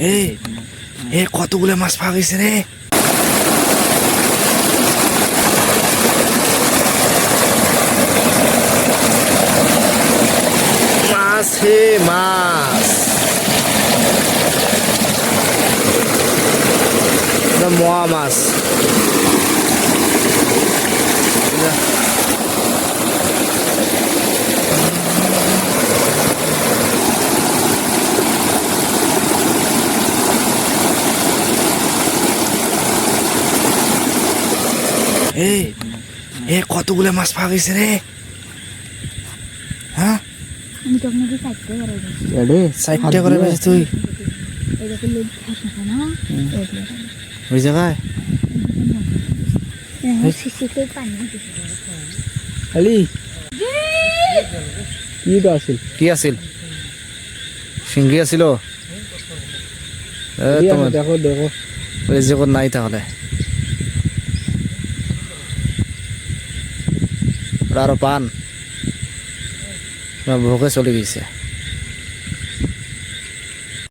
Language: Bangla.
এই এ কতগুলো মাছ পাওয়া গেছে রে? মাছ হে মাছ। মোয়া মাছ। এই এ কতগুলো মাছ পাওয়া গেছে রে? হ্যাঁ? সাইডটা করে তুই? ওই জায়গায়? দিতে খালি? কিটা আছিল? কি আছিল? সিংহি আছিল? এ দেখো। দেখো রেজিকত নাই তাহলে। ওটা আরও পান। ভোগে চলে গেছে।